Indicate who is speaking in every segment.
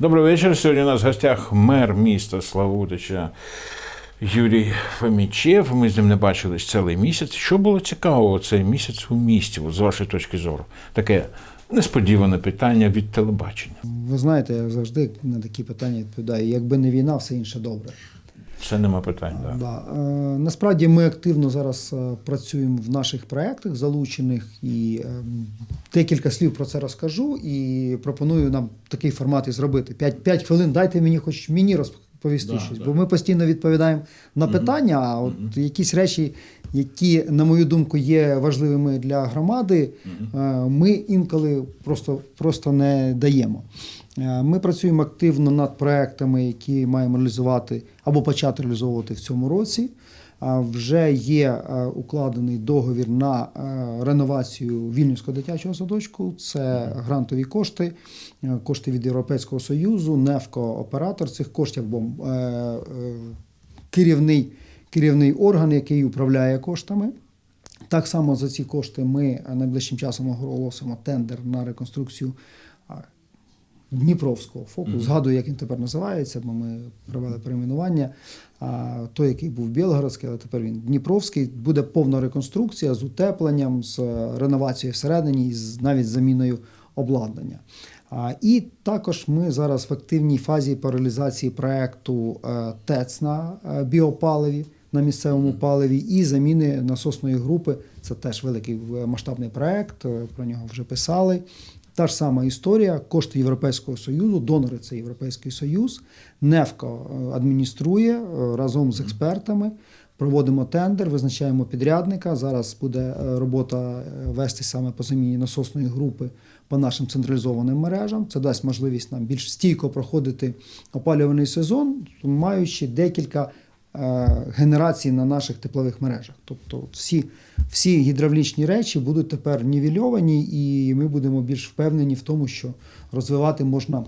Speaker 1: Добрий вечір. Сьогодні у нас в гостях мер міста Славутича Юрій Фомічев. Ми з ним не бачились цілий місяць. Що було цікавого цей місяць у місті, з вашої точки зору? Таке несподіване питання від телебачення.
Speaker 2: Ви знаєте, я завжди на такі питання відповідаю. Якби не війна, все інше добре.
Speaker 1: Це нема питань. Да.
Speaker 2: Да. Е, насправді ми активно зараз е, працюємо в наших проєктах залучених і е, декілька слів про це розкажу і пропоную нам такий формат і зробити. 5, 5 хвилин дайте мені хоч мені розповісти
Speaker 1: Да,
Speaker 2: щось,
Speaker 1: да.
Speaker 2: бо ми постійно відповідаємо на питання, а от якісь речі, які, на мою думку, є важливими для громади, е, ми інколи просто, просто не даємо. Е, Ми працюємо активно над проектами, які маємо реалізувати або почати реалізовувати в цьому році. Вже є е, укладений договір на е, реновацію Вільнюського дитячого садочку. Це грантові кошти, е, кошти від Європейського Союзу, НЕФКО оператор цих коштів, е, е, керівний, керівний орган, який управляє коштами. Так само за ці кошти ми найближчим часом оголосимо тендер на реконструкцію Дніпровського фоку. Згадую, як він тепер називається, бо ми провели перейменування. А, той, який був Білгородський, але тепер він Дніпровський. Буде повна реконструкція з утепленням, з реновацією всередині, з навіть з заміною обладнання. А, І також ми зараз в активній фазі по реалізації проекту е, ТЕЦ на е, біопаливі на місцевому паливі і заміни насосної групи. Це теж великий е, масштабний проект. Про нього вже писали. Та ж сама історія, кошти Європейського Союзу, донори це Європейський Союз. НЕФКО е, адмініструє е, разом з експертами. Проводимо тендер, визначаємо підрядника. Зараз буде е, робота вести саме по заміні насосної групи по нашим централізованим мережам. Це дасть можливість нам більш стійко проходити опалювальний сезон, маючи декілька е, генерацій на наших теплових мережах. Тобто всі, всі гідравлічні речі будуть тепер нівельовані, і ми будемо більш впевнені в тому, що розвивати можна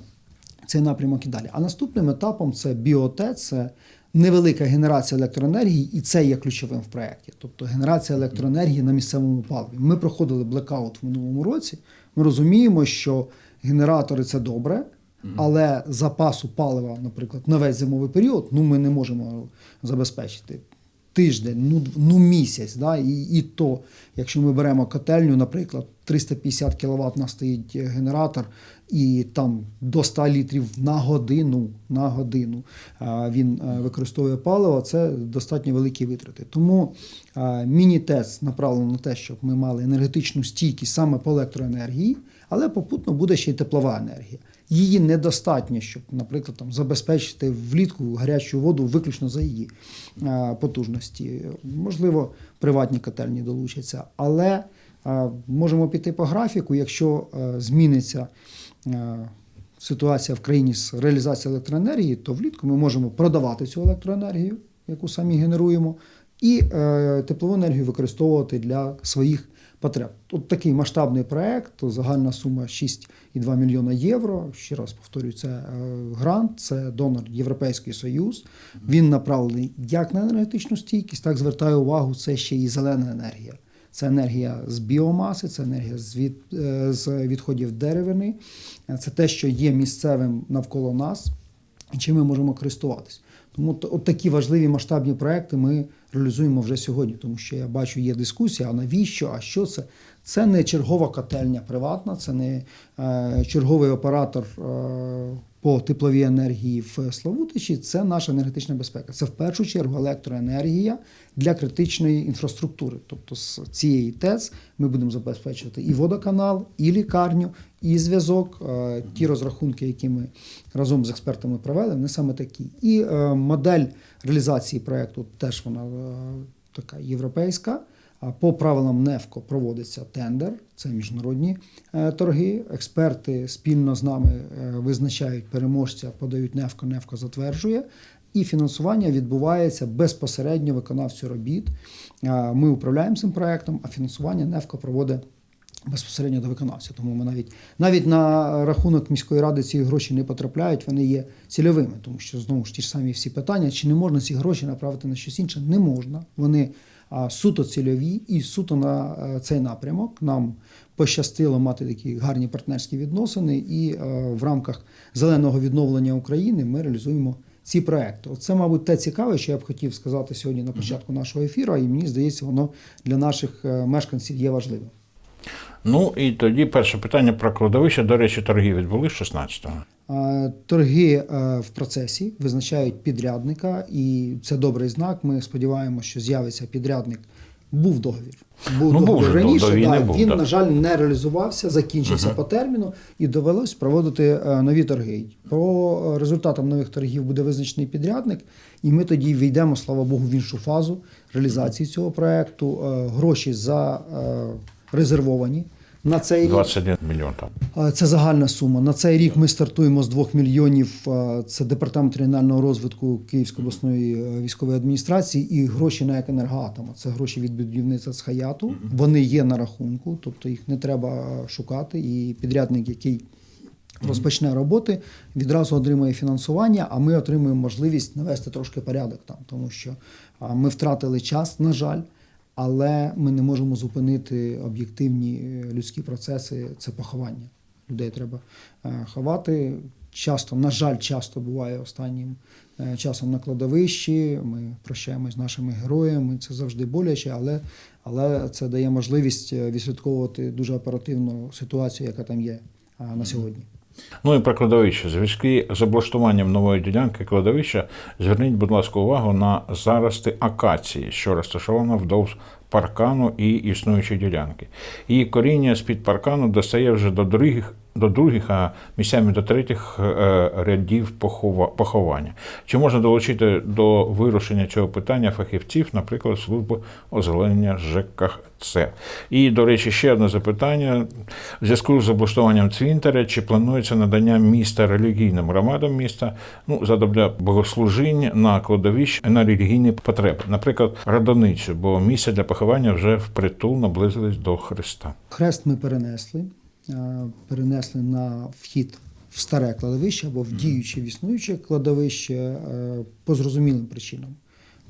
Speaker 2: цей напрямок і далі. А наступним етапом це біотет, це невелика генерація електроенергії, і це є ключовим в проєкті. Тобто генерація електроенергії на місцевому паливі. Ми проходили блекаут в минулому році. Ми розуміємо, що генератори це добре. Але запасу палива, наприклад, на весь зимовий період, ну ми не можемо забезпечити тиждень, ну, ну місяць. Да? І, і то, якщо ми беремо котельню, наприклад, 350 кВт на стоїть генератор, і там до 100 літрів на годину, на годину а, він е, використовує паливо, це достатньо великі витрати. Тому міні-тест направлено на те, щоб ми мали енергетичну стійкість саме по електроенергії, але попутно буде ще й теплова енергія. Її недостатньо, щоб, наприклад, там забезпечити влітку гарячу воду виключно за її е, потужності. Можливо, приватні котельні долучаться, але е, можемо піти по графіку, якщо е, зміниться ситуація в країні з реалізацією електроенергії, то влітку ми можемо продавати цю електроенергію, яку самі генеруємо, і е, теплову енергію використовувати для своїх потреб. От такий масштабний проект, загальна сума 6,2 мільйона євро. Ще раз повторюю, це е, грант, це донор Європейський Союз. Він направлений як на енергетичну стійкість, так звертаю увагу, це ще і зелена енергія. Це енергія з біомаси, це енергія з, від, е, з відходів деревини, це те, що є місцевим навколо нас, і чим ми можемо користуватись. Тому от такі важливі масштабні проекти ми реалізуємо вже сьогодні, тому що я бачу, є дискусія, а навіщо, а що це? Це не чергова котельня приватна, це не е, черговий оператор е, по тепловій енергії в Славутичі. Це наша енергетична безпека. Це в першу чергу електроенергія для критичної інфраструктури. Тобто з цієї ТЕЦ ми будемо забезпечувати і водоканал, і лікарню, і зв'язок. Е, Ті розрахунки, які ми разом з експертами провели, вони саме такі. І е, модель реалізації проекту теж вона е, така європейська. По правилам НЕФКО проводиться тендер, це міжнародні е, торги. Експерти спільно з нами е, визначають переможця, подають НЕФКО, НЕФКО затверджує. І фінансування відбувається безпосередньо виконавцю робіт. Е, Ми управляємо цим проектом, а фінансування НЕФКО проводить безпосередньо до виконавця. Тому ми навіть навіть на рахунок міської ради ці гроші не потрапляють, вони є цільовими, тому що знову ж ті ж самі всі питання, чи не можна ці гроші направити на щось інше? Не можна. Вони суто цільові і суто на е, цей напрямок. Нам пощастило мати такі гарні партнерські відносини, і е, в рамках зеленого відновлення України ми реалізуємо ці проекти. Це, мабуть, те цікаве, що я б хотів сказати сьогодні на початку нашого ефіру, і мені здається, воно для наших е, мешканців є важливим.
Speaker 1: Ну і тоді перше питання про кладовище. До речі, торги відбули 16-го.
Speaker 2: Е, Торги е, в процесі визначають підрядника, і це добрий знак. Ми сподіваємося, що з'явиться підрядник. Був договір. Був
Speaker 1: Ну,
Speaker 2: договір
Speaker 1: до-
Speaker 2: раніше.
Speaker 1: до
Speaker 2: да,
Speaker 1: був,
Speaker 2: він,
Speaker 1: да.
Speaker 2: на жаль, не реалізувався, закінчився по терміну і довелось проводити е, нові торги. По е, результатам нових торгів буде визначений підрядник, і ми тоді війдемо, слава Богу, в іншу фазу реалізації цього проекту. Гроші зарезервовані на цей рік.
Speaker 1: 21 мільйон там.
Speaker 2: Це загальна сума. На цей рік ми стартуємо з 2 мільйонів. Це департамент регіонального розвитку Київської обласної е, військової адміністрації і гроші на екенергоатома. Це гроші від будівництва з хаяту. Вони є на рахунку, тобто їх не треба шукати. І підрядник, який розпочне роботи, відразу отримує фінансування. А ми отримуємо можливість навести трошки порядок там, тому що ми втратили час, на жаль. Але ми не можемо зупинити об'єктивні е, людські процеси. Це поховання. Людей треба е, ховати. Часто, на жаль, часто буває останнім е, часом на кладовищі. Ми прощаємось з нашими героями. Це завжди боляче, але, але це дає можливість відслідковувати дуже оперативну ситуацію, яка там є на сьогодні.
Speaker 1: Ну і про кладовище. Зв'язки з облаштуванням нової ділянки кладовища зверніть, будь ласка, увагу на зарости акації, що розташована вдовж паркану і існуючої ділянки. Її коріння з-під паркану достає вже до других. До других, а місцями до третіх е, рядів похова- поховання. Чи можна долучити до вирушення цього питання фахівців, наприклад, службу озеленення ЖКЦ? І, до речі, ще одне запитання. В зв'язку з облаштуванням цвинтаря, чи планується надання міста релігійним громадам міста ну, задля богослужінь на кладовищ на релігійні потреби, наприклад, радоницю, бо місце для поховання вже впритул наблизились до Христа.
Speaker 2: Хрест ми перенесли, перенесли на вхід в старе кладовище або в діюче в існуюче кладовище е, по зрозумілим причинам.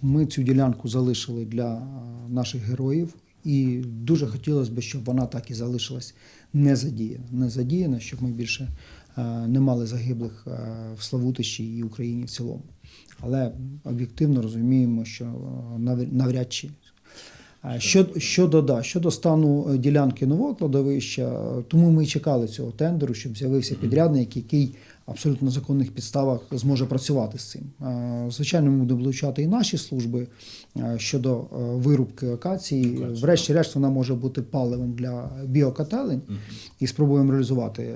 Speaker 2: Ми цю ділянку залишили для е, наших героїв, і дуже хотілося б, щоб вона так і залишилась не задіяна. Не задіяна, щоб ми більше е, не мали загиблих е, в Славутищі і Україні в цілому. Але об'єктивно розуміємо, що е, навряд чи Що, щодо, да, щодо стану е, ділянки нового кладовища, е, тому ми і чекали цього тендеру, щоб з'явився підрядник, який абсолютно на законних підставах зможе працювати з цим. Е, Звичайно, ми будемо долучати і наші служби е, щодо е, вирубки акації. Врешті-решт, вона може бути паливом для біокотелень і спробуємо реалізувати.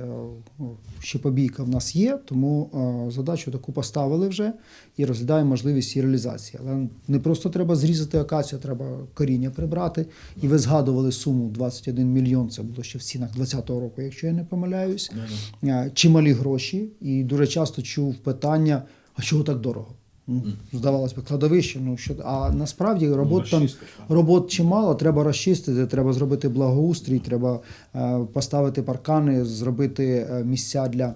Speaker 2: Ну, Ще побійка в нас є, тому задачу таку поставили вже і розглядаємо можливість її реалізації. Але не просто треба зрізати акацію, треба коріння прибрати. І ви згадували суму 21 мільйон. Це було ще в цінах 2020 року, якщо я не помиляюсь. Е, Чималі гроші, і дуже часто чув питання: а чого так дорого? Ну, здавалось би, кладовище. Ну що а насправді робот там робот чимало. Треба розчистити, треба зробити благоустрій, треба е, поставити паркани, зробити е, місця для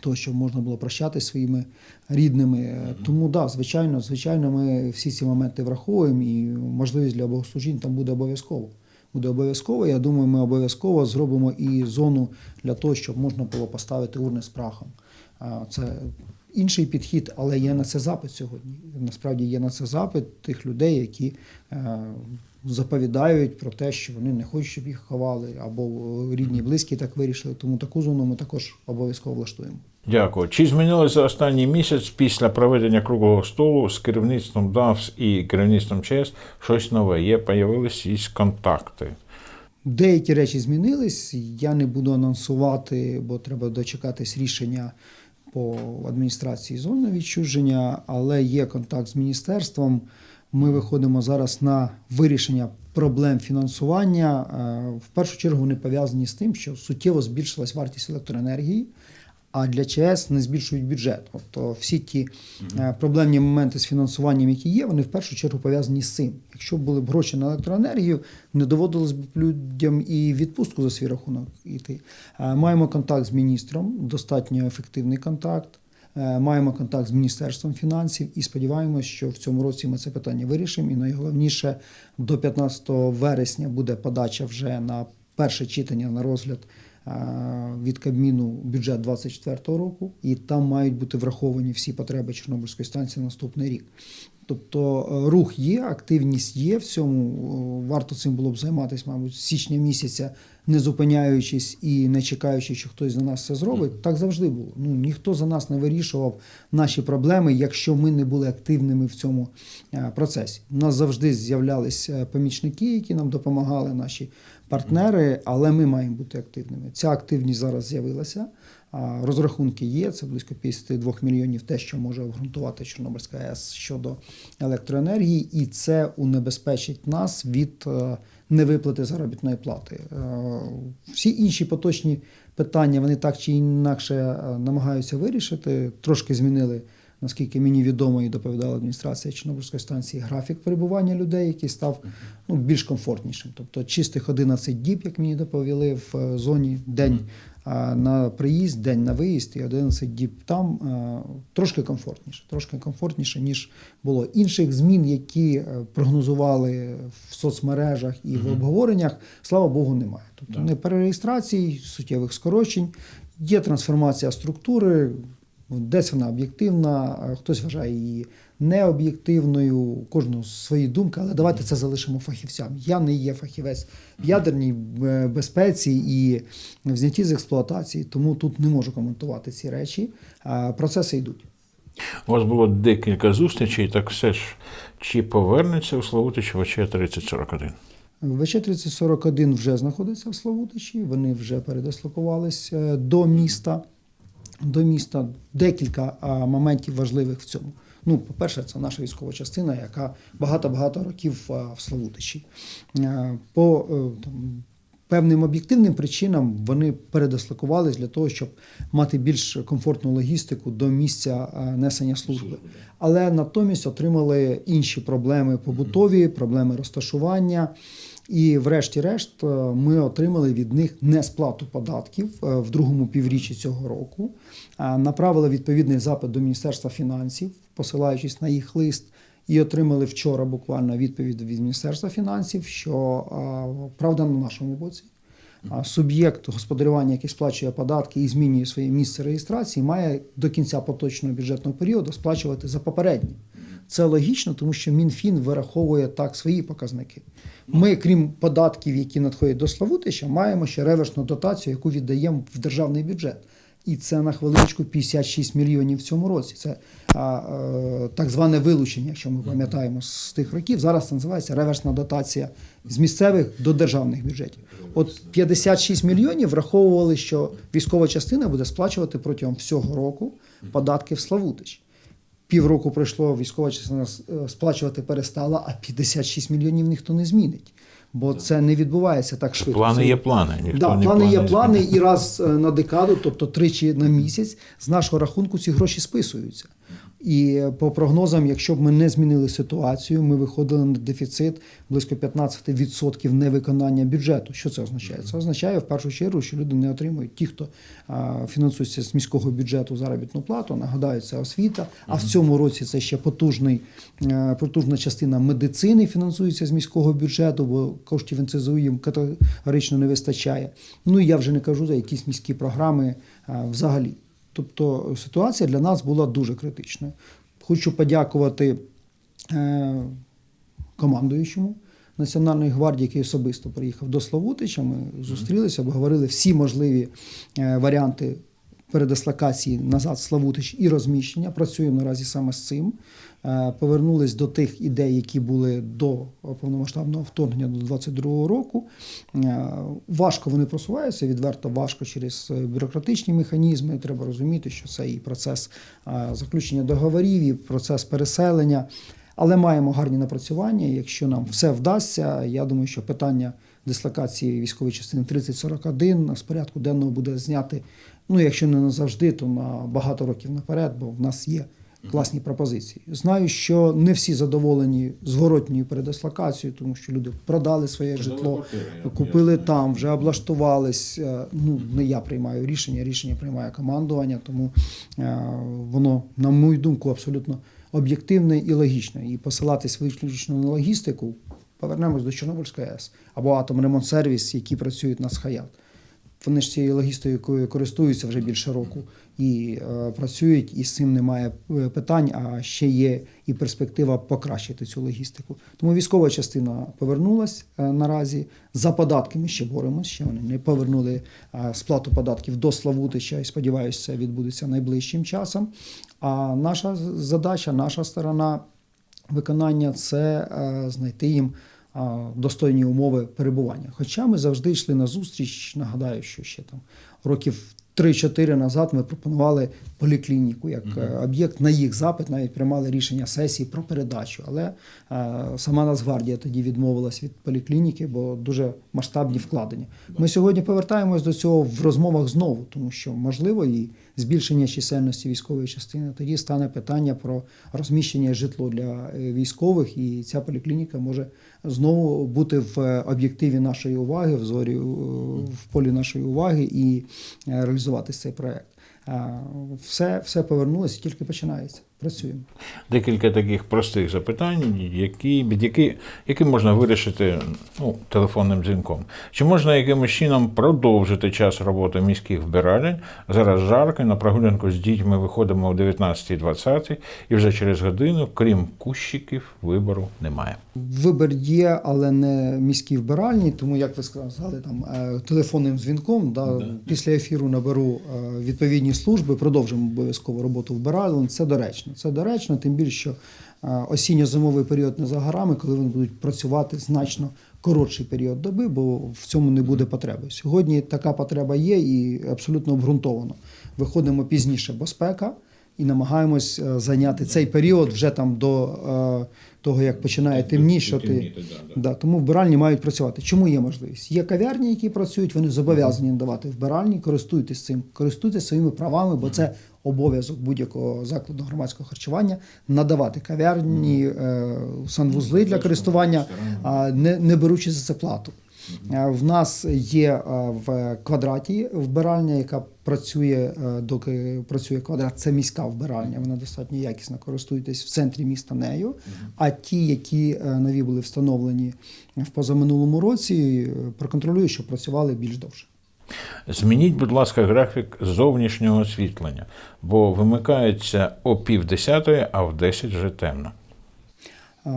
Speaker 2: того, щоб можна було прощатися своїми рідними. Е, Тому да, звичайно, звичайно, ми всі ці моменти враховуємо, і можливість для богослужінь там буде обов'язково. Буде обов'язково. Я думаю, ми обов'язково зробимо і зону для того, щоб можна було поставити урни з прахом. Це інший підхід, але є на це запит сьогодні. Насправді є на це запит тих людей, які е, заповідають про те, що вони не хочуть, щоб їх ховали, або рідні, близькі так вирішили. Тому таку зону ми також обов'язково влаштуємо.
Speaker 1: Дякую. Чи змінилося останній місяць після проведення круглого столу з керівництвом ДАВС і керівництвом ЧС щось нове? Є, появились якісь контакти.
Speaker 2: Деякі речі змінились. Я не буду анонсувати, бо треба дочекатись рішення по адміністрації зони відчуження, але є контакт з міністерством. Ми виходимо зараз на вирішення проблем фінансування. Е, В першу чергу вони пов'язані з тим, що суттєво збільшилась вартість електроенергії. А для ЧС не збільшують бюджет. Тобто всі ті е, проблемні моменти з фінансуванням, які є, вони в першу чергу пов'язані з цим. Якщо були б гроші на електроенергію, не доводилось б людям і відпустку за свій рахунок йти. Е, Маємо контакт з міністром, достатньо ефективний контакт. Е, Маємо контакт з Міністерством фінансів і сподіваємось, що в цьому році ми це питання вирішимо. І найголовніше, до 15 вересня буде подача вже на перше читання на розгляд е, від Кабміну бюджет 2024 року, і там мають бути враховані всі потреби Чорнобильської станції на наступний рік. Тобто е, рух є, активність є в цьому. Е, Варто цим було б займатися, мабуть, з січня місяця, не зупиняючись і не чекаючи, що хтось за нас це зробить. Так завжди було. Ну ніхто за нас не вирішував наші проблеми, якщо ми не були активними в цьому е, процесі. У нас завжди з'являлися помічники, які нам допомагали, наші партнери, але ми маємо бути активними. Ця активність зараз з'явилася. Розрахунки є, це близько 52 мільйонів те, що може обґрунтувати Чорнобильська АЕС щодо електроенергії, і це унебезпечить нас від е, невиплати заробітної плати. Е, Всі інші поточні питання вони так чи інакше е, намагаються вирішити. Трошки змінили, наскільки мені відомо і доповідала адміністрація Чорнобильської станції, графік перебування людей, який став ну, більш комфортнішим. Тобто чистих 11 діб, як мені доповіли, в е, зоні день на приїзд, день на виїзд і 11 діб там е, трошки комфортніше, трошки комфортніше, ніж було. Інших змін, які е, прогнозували в соцмережах і в обговореннях, слава Богу, немає. Тобто не перереєстрацій, суттєвих скорочень, є трансформація структури. Десь вона об'єктивна, хтось вважає її необ'єктивною, кожного свої думки, але давайте це залишимо фахівцям. Я не є фахівець в ядерній е, безпеці і в знятті з експлуатації, тому тут не можу коментувати ці речі. Процеси йдуть.
Speaker 1: У вас було декілька зустрічей, так все ж, чи повернеться у Славутич ВЧ 3041?
Speaker 2: ВЧ 3041 вже знаходиться в Славутичі, вони вже передислокувались е, до міста. До міста декілька моментів важливих в цьому. Ну, по-перше, це наша військова частина, яка багато-багато років в Славутичі. По е, там, певним об'єктивним причинам вони передислокувались для того, щоб мати більш комфортну логістику до місця несення служби. Але натомість отримали інші проблеми побутові, проблеми розташування. І, врешті-решт, е, ми отримали від них несплату податків е, в другому півріччі цього року. Направили відповідний запит до Міністерства фінансів, посилаючись на їх лист, і отримали вчора буквально відповідь від Міністерства фінансів, що правда на нашому боці. Суб'єкт господарювання, який сплачує податки і змінює своє місце реєстрації, має до кінця поточного бюджетного періоду сплачувати за попередні. Це логічно, тому що МінФін вираховує так свої показники. Ми, крім податків, які надходять до Славутища, маємо ще реверсну дотацію, яку віддаємо в державний бюджет. І це на хвилиночку 56 мільйонів в цьому році. Це а, е, так зване вилучення, якщо ми пам'ятаємо з тих років. Зараз це називається реверсна дотація з місцевих до державних бюджетів. От 56 мільйонів враховували, що військова частина буде сплачувати протягом всього року податки в Славутич. Півроку пройшло, військова частина е, сплачувати перестала, а 56 мільйонів ніхто не змінить. Бо це не відбувається так швидко.
Speaker 1: Плани є плани. Ніхто
Speaker 2: Да,
Speaker 1: не
Speaker 2: плани є
Speaker 1: плани
Speaker 2: і раз е, на декаду, тобто тричі на місяць, з нашого рахунку ці гроші списуються. І по прогнозам, якщо б ми не змінили ситуацію, ми виходили на дефіцит близько 15% невиконання бюджету. Що це означає? Це означає в першу чергу, що люди не отримують ті, хто фінансується з міського бюджету заробітну плату. Нагадаю, це освіта. А в цьому році це ще потужний, е, потужна частина медицини фінансується з міського бюджету, бо коштів НЦЗУ їм категорично не вистачає. Ну і я вже не кажу за якісь міські програми взагалі. Тобто ситуація для нас була дуже критичною. Хочу подякувати е, командуючому Національної гвардії, який особисто приїхав до Славутича. Ми зустрілися, обговорили всі можливі е, варіанти передислокації назад в Славутич і розміщення. Працюємо наразі саме з цим. Е, Повернулись до тих ідей, які були до повномасштабного вторгнення до 22-го року. Е, Важко вони просуваються, відверто важко через е, бюрократичні механізми. Треба розуміти, що це і процес заключення договорів, і процес переселення. Але маємо гарні напрацювання. Якщо нам все вдасться, я думаю, що питання дислокації військової частини 3041 з порядку денного буде зняти. Ну, якщо не назавжди, то на багато років наперед, бо в нас є класні пропозиції. Знаю, що не всі задоволені зворотньою передислокацією, тому що люди продали своє житло, купили там, вже облаштувались. Е, Ну, не я приймаю рішення, рішення приймає командування, тому е, воно, на мою думку, абсолютно об'єктивне і логічне. І посилатись виключно на логістику, повернемось до Чорнобильської АЕС або Атомремонтсервіс, які працюють на Схаят. Вони ж цією логістикою користуються вже більше року і е, працюють, і з цим немає е, питань. А ще є і перспектива покращити цю логістику. Тому військова частина повернулась е, наразі. За податки ми ще боремося. Ще вони не повернули е, сплату податків до Славутича. І сподіваюся, це відбудеться найближчим часом. А наша задача, наша сторона виконання це е, знайти їм достойні умови перебування. Хоча ми завжди йшли на зустріч, нагадаю, що ще там років 3-4 назад ми пропонували поліклініку як е, об'єкт на їх запит, навіть приймали рішення сесії про передачу. Але е, сама Нацгвардія тоді відмовилась від поліклініки, бо дуже масштабні вкладення. Ми сьогодні повертаємось до цього в розмовах знову, тому що можливо і збільшення чисельності військової частини. Тоді стане питання про розміщення житло для е, військових, і ця поліклініка може знову бути в е, об'єктиві нашої уваги, в зорі е, в полі нашої уваги і реалізувати цей проект. Все, все повернулося, тільки починається. Працюємо.
Speaker 1: Декілька таких простих запитань, які, які, які можна вирішити ну, телефонним дзвінком. Чи можна якимось чином продовжити час роботи міських вбиралень? Зараз жарко, на прогулянку з дітьми виходимо о 19.20 і вже через годину, крім кущиків, вибору немає.
Speaker 2: Вибір є, але не міські вбиральні, тому як ви сказали, там е, телефонним дзвінком. Да, Після ефіру наберу е, відповідні служби, продовжимо обов'язково роботу вбиралень. Це доречно. Це доречно, тим більше, що е, осінньо-зимовий період не за горами, коли вони будуть працювати значно коротший період доби, бо в цьому не буде потреби. Сьогодні така потреба є і абсолютно обґрунтовано. Виходимо пізніше безпека і намагаємось е, зайняти цей період вже там до е, того, як починає темнішати. Да, тому вбиральні мають працювати. Чому є можливість? Є кав'ярні, які працюють, вони зобов'язані надавати вбиральні, користуйтесь цим, користуйтесь своїми правами, бо це обов'язок будь-якого закладу громадського харчування надавати кав'ярні, е, санвузли для користування, а не, не беручи за це плату. Е, В нас є е, в квадраті вбиральня, яка працює, е, доки працює квадрат. Це міська вбиральня. Вона достатньо якісно користуєтесь в центрі міста нею. А ті, які нові були встановлені в позаминулому році, е, проконтролюю, що працювали більш довше.
Speaker 1: Змініть, будь ласка, графік зовнішнього освітлення, бо вимикається о пів десятої, а в 10 вже темно.
Speaker 2: А,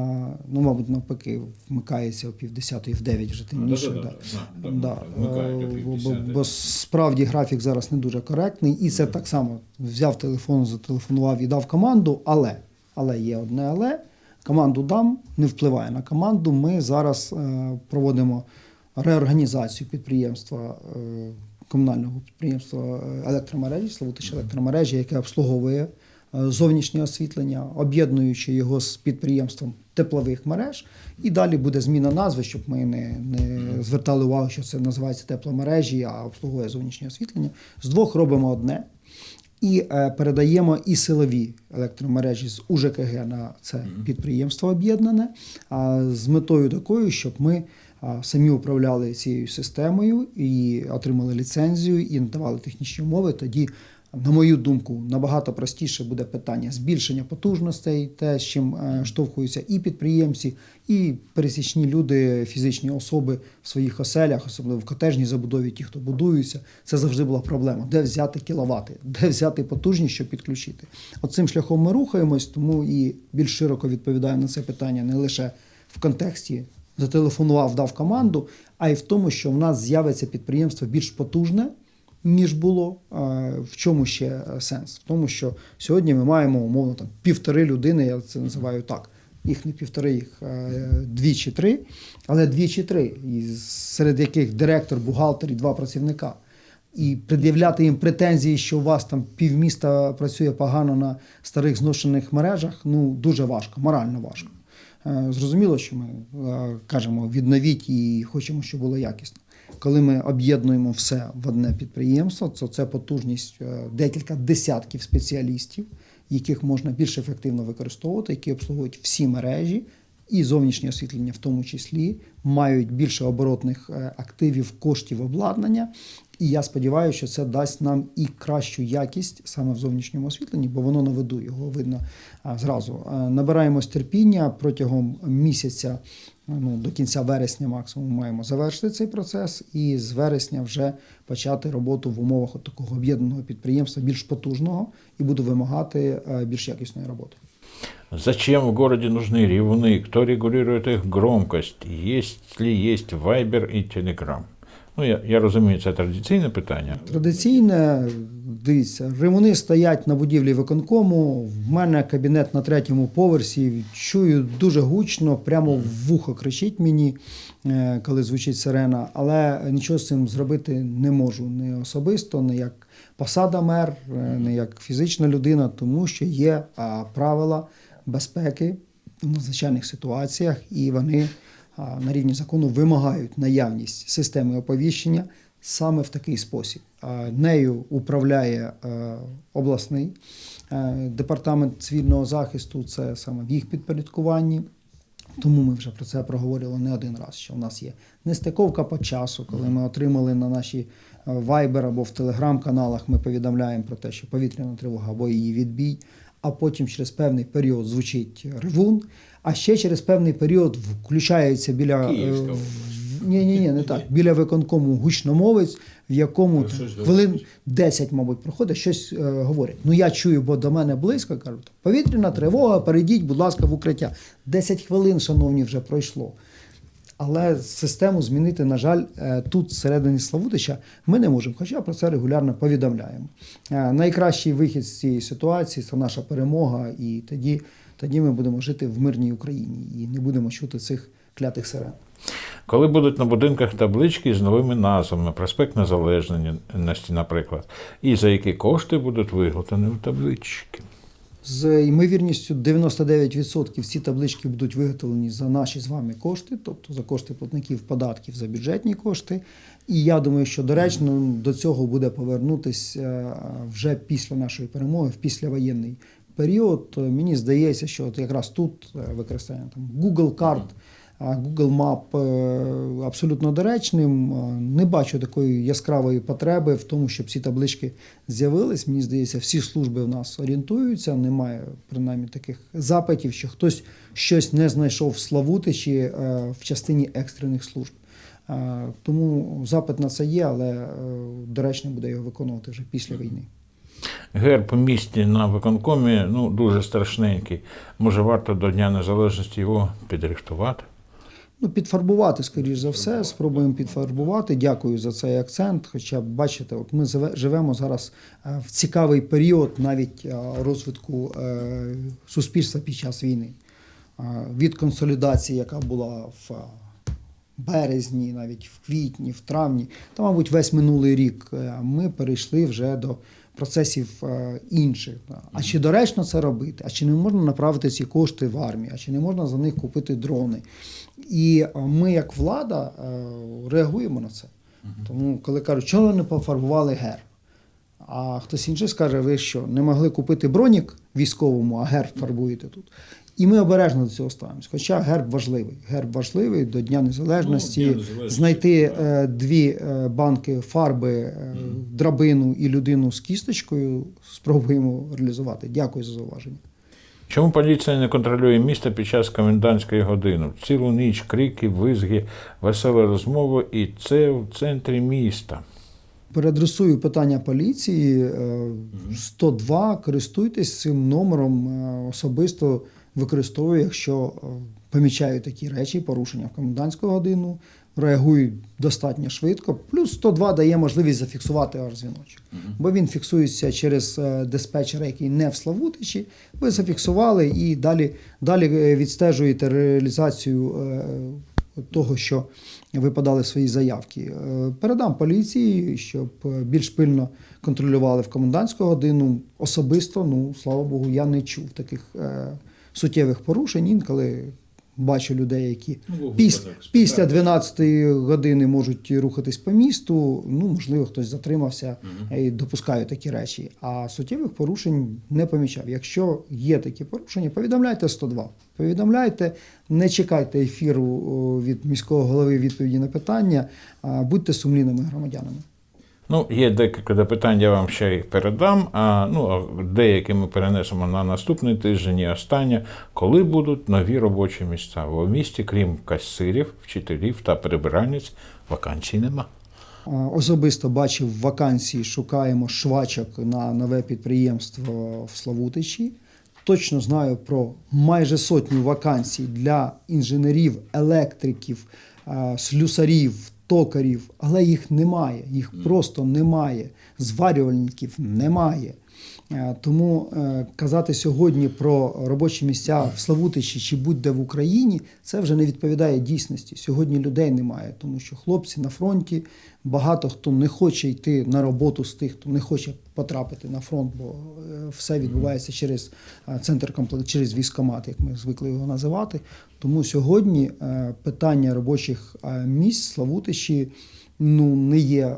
Speaker 2: Ну, мабуть, навпаки, вмикається о півдесятої в дев'ять вже темніше. Да, Да. Е, бо справді графік зараз не дуже коректний, і це так само взяв телефон, зателефонував і дав команду, але, але є одне але. Команду дам, не впливає на команду. Ми зараз е, проводимо реорганізацію підприємства. е, Комунального підприємства е, електромережі, Славутич електромережі, яке обслуговує е, зовнішнє освітлення, об'єднуючи його з підприємством теплових мереж. І далі буде зміна назви, щоб ми не, не звертали увагу, що це називається тепломережі, а обслуговує зовнішнє освітлення. З двох робимо одне. І е, передаємо і силові електромережі з УЖКГ на це підприємство об'єднане а, з метою такою, щоб ми самі управляли цією системою і отримали ліцензію і надавали технічні умови. Тоді, на мою думку, набагато простіше буде питання збільшення потужностей, те, з чим е, штовхуються і підприємці, і пересічні люди, фізичні особи в своїх оселях, особливо в котежній забудові, ті, хто будуються. Це завжди була проблема. Де взяти кіловати, де взяти потужність, щоб підключити. От цим шляхом ми рухаємось, тому і більш широко відповідаємо на це питання не лише в контексті зателефонував, дав команду, а й в тому, що в нас з'явиться підприємство більш потужне. Ніж було в чому ще е, сенс? В тому, що сьогодні ми маємо умовно там півтори людини, я це називаю так. Їх не півтори, їх е, дві чи три, але дві чи три, серед яких директор, бухгалтер і два працівника. І пред'являти їм претензії, що у вас там півміста працює погано на старих зношених мережах, ну дуже важко, морально важко. Е, Зрозуміло, що ми е, кажемо відновіть і хочемо, щоб було якісно. Коли ми об'єднуємо все в одне підприємство, то це потужність е, декілька десятків спеціалістів, яких можна більш ефективно використовувати, які обслуговують всі мережі. І зовнішнє освітлення, в тому числі, мають більше оборотних активів, коштів обладнання. І я сподіваюся, що це дасть нам і кращу якість саме в зовнішньому освітленні, бо воно на виду, його видно зразу. Набираємось терпіння протягом місяця, ну до кінця вересня, максимум, маємо завершити цей процес, і з вересня вже почати роботу в умовах такого об'єднаного підприємства, більш потужного, і буду вимагати більш якісної роботи.
Speaker 1: Зачем в городе нужны ревуны? Кто регулирует их громкость? Есть ли есть Viber і Telegram? Ну, я, я розумію, це традиційне питання.
Speaker 2: Традиційне, дивіться, ремуни стоять на будівлі виконкому. В мене кабінет на третьому поверсі. Чую дуже гучно, прямо в вухо кричить мені, е, коли звучить сирена. Але нічого з цим зробити не можу. Не особисто, не як посада мер, е, не як фізична людина, тому що є правила безпеки в надзвичайних ситуаціях, і вони на рівні закону вимагають наявність системи оповіщення саме в такий спосіб. Нею управляє е, обласний е, департамент цивільного захисту, це саме в їх підпорядкуванні. Тому ми вже про це проговорили не один раз. Що в нас є нестиковка по часу, коли ми отримали на наші е, Viber або в телеграм-каналах, ми повідомляємо про те, що повітряна тривога або її відбій, а потім через певний період звучить ревун, а ще через певний період включається біля
Speaker 1: Київська
Speaker 2: е, ні, ні, ні, не так. Біля виконкому гучномовець, в якому там,
Speaker 1: щось
Speaker 2: хвилин
Speaker 1: говорить.
Speaker 2: 10, мабуть, проходить, щось е, говорять. Ну я чую, бо до мене близько кажуть, повітряна тривога, перейдіть, будь ласка, в укриття. 10 хвилин, шановні, вже пройшло. Але систему змінити, на жаль, е, тут, всередині Славутича, ми не можемо, хоча про це регулярно повідомляємо. Е, Найкращий вихід з цієї ситуації це наша перемога, і тоді, тоді ми будемо жити в мирній Україні і не будемо чути цих клятих сирен.
Speaker 1: Коли будуть на будинках таблички з новими назвами, проспект Незалежності, наприклад, і за які кошти будуть виготовлені таблички.
Speaker 2: З ймовірністю 99% ці таблички будуть виготовлені за наші з вами кошти, тобто за кошти платників податків за бюджетні кошти. І я думаю, що доречно до цього буде повернутися е, вже після нашої перемоги, в післявоєнний період. Мені здається, що от якраз тут е, використання там Google карт. Google Map е, абсолютно доречним. Е, Не бачу такої яскравої потреби в тому, щоб ці таблички з'явились. Мені здається, всі служби в нас орієнтуються. Немає принаймні таких запитів, що хтось щось не знайшов в Славутичі е, в частині екстрених служб. Тому запит на це є, але доречно буде його виконувати вже після війни.
Speaker 1: Герб у місті на виконкомі ну, дуже страшненький. Може, варто до Дня Незалежності його підрихтувати?
Speaker 2: Ну, підфарбувати, скоріш за все, спробуємо підфарбувати. Дякую за цей акцент. Хоча, бачите, от ми живемо зараз е, в цікавий період навіть е, розвитку е, суспільства під час війни. Від консолідації, яка була в березні, навіть в квітні, в травні, та, мабуть, весь минулий рік ми перейшли вже до процесів е, інших. А чи доречно це робити? А чи не можна направити ці кошти в армію? А чи не можна за них купити дрони? І е, ми, як влада, е, реагуємо на це. Тому, коли кажуть, чого ви не пофарбували герб? А хтось інший скаже, ви що, не могли купити бронік військовому, а герб фарбуєте тут. І ми обережно до цього ставимося. Хоча герб важливий. Герб важливий до Дня Незалежності.
Speaker 1: Ну, Дня Незалежності,
Speaker 2: знайти е, дві е, банки фарби, е, драбину і людину з кісточкою спробуємо реалізувати. Дякую за зауваження.
Speaker 1: Чому поліція не контролює місто під час комендантської години? Цілу ніч крики, визги, веселі розмови, і це в центрі міста.
Speaker 2: Переадресую питання поліції. е, 102, користуйтесь цим номером е, особисто використовую, якщо е, помічаю такі речі, порушення в комендантську годину, реагую достатньо швидко. Плюс 102 дає можливість зафіксувати дзвіночок. Бо він фіксується через е, диспетчера, який не в Славутичі. Ви зафіксували і далі, далі е, відстежуєте реалізацію того, що ви подали свої заявки. Передам поліції, щоб більш пильно контролювали в комендантську годину. Особисто, ну слава Богу, я не чув таких суттєвих порушень. Інколи бачу людей, які
Speaker 1: Ну,
Speaker 2: піс, після
Speaker 1: Петра.
Speaker 2: 12 години можуть рухатись по місту. Ну, можливо, хтось затримався і допускаю такі речі. А суттєвих порушень не помічав. Якщо є такі порушення, повідомляйте 102. Повідомляйте, не чекайте ефіру від міського голови відповіді на питання, будьте сумлінними громадянами.
Speaker 1: Ну, є декілька запитань, я вам ще їх передам. А ну деякі ми перенесемо на наступний тиждень і останнє. Коли будуть нові робочі місця? В місті, крім касирів, вчителів та прибиральниць, вакансій нема.
Speaker 2: Особисто бачив вакансії, шукаємо швачок на нове підприємство в Славутичі. Точно знаю про майже сотню вакансій для інженерів, електриків, слюсарів, токарів, але їх немає. Їх просто немає. Зварювальників немає. Е, Тому е, казати сьогодні про робочі місця в Славутичі чи будь-де в Україні, це вже не відповідає дійсності. Сьогодні людей немає, тому що хлопці на фронті, багато хто не хоче йти на роботу з тих, хто не хоче потрапити на фронт, бо е, все відбувається через центр комплект, через військомат, як ми звикли його називати. Тому сьогодні питання робочих місць Славутичі ну, не є е,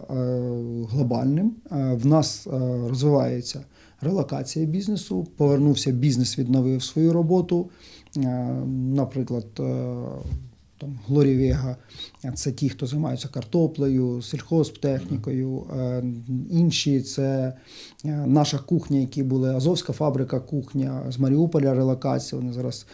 Speaker 2: глобальним. Е, В нас е, розвивається релокація бізнесу, повернувся бізнес, відновив свою роботу. Е, Наприклад, е, там Вега це ті, хто займаються картоплею, сільхозтехнікою. Е, Інші це наша кухня, які були Азовська фабрика кухня з Маріуполя релокація. Вони зараз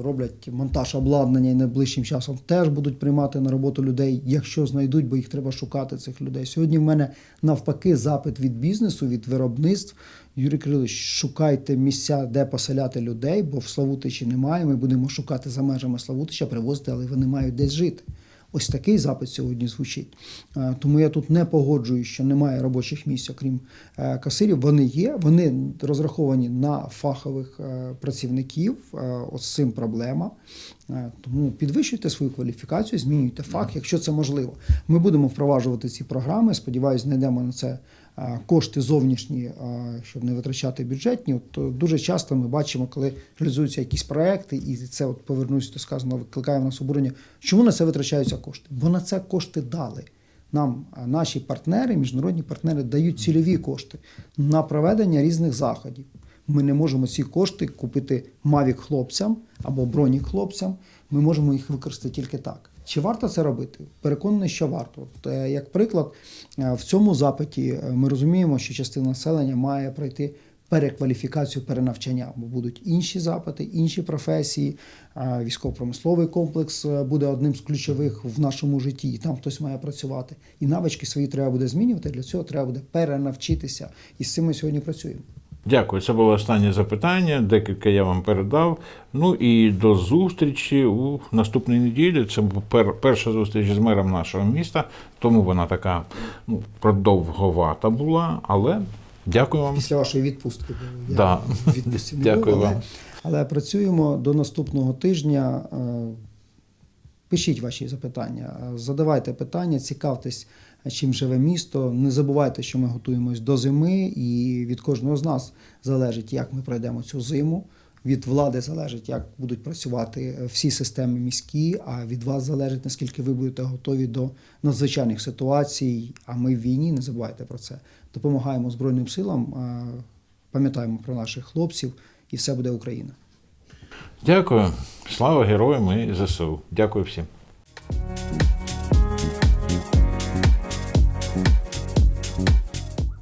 Speaker 2: роблять монтаж обладнання і найближчим часом теж будуть приймати на роботу людей, якщо знайдуть, бо їх треба шукати цих людей. Сьогодні в мене навпаки запит від бізнесу, від виробництв. Юрій Кирилович, шукайте місця, де поселяти людей, бо в Славутичі немає. Ми будемо шукати за межами Славутича, привозити, але вони мають десь жити. Ось такий запит сьогодні звучить. Е, Тому я тут не погоджую, що немає робочих місць, окрім е, касирів. Вони є, вони розраховані на фахових е, працівників. Ось цим проблема. Е, Тому підвищуйте свою кваліфікацію, змінюйте фах, якщо це можливо. Ми будемо впроваджувати ці програми. Сподіваюсь, знайдемо на це е, кошти зовнішні, е, щоб не витрачати бюджетні. От дуже часто ми бачимо, коли реалізуються якісь проекти, і це от повернусь до сказаного, викликає в нас обурення. Чому на це витрачаються кошти? Бо на це кошти дали. Нам наші партнери, міжнародні партнери дають цільові кошти на проведення різних заходів. Ми не можемо ці кошти купити мавік хлопцям або бронік хлопцям. Ми можемо їх використати тільки так. Чи варто це робити? Переконаний, що варто. Е, як приклад, е, в цьому запиті е, ми розуміємо, що частина населення має пройти перекваліфікацію, перенавчання, бо будуть інші запити, інші професії. Військово-промисловий комплекс буде одним з ключових в нашому житті, і там хтось має працювати. І навички свої треба буде змінювати. Для цього треба буде перенавчитися. І з цим ми сьогодні працюємо.
Speaker 1: Дякую. Це було останнє запитання. Декілька я вам передав. Ну і до зустрічі у наступній неділі. Це перша зустріч з мером нашого міста, тому вона така ну, продовговата була. Але дякую вам.
Speaker 2: Після вашої відпустки.
Speaker 1: Да.
Speaker 2: в відпустці не
Speaker 1: Дякую
Speaker 2: був,
Speaker 1: вам.
Speaker 2: але працюємо до наступного тижня. Е, Пишіть ваші запитання, задавайте питання, цікавтесь, чим живе місто. Не забувайте, що ми готуємось до зими, і від кожного з нас залежить, як ми пройдемо цю зиму. Від влади залежить, як будуть працювати всі системи міські, а від вас залежить, наскільки ви будете готові до надзвичайних ситуацій. А ми в війні, не забувайте про це. Допомагаємо Збройним силам, пам'ятаємо про наших хлопців, і все буде Україна.
Speaker 1: Дякую. Слава героям і ЗСУ. Дякую всім.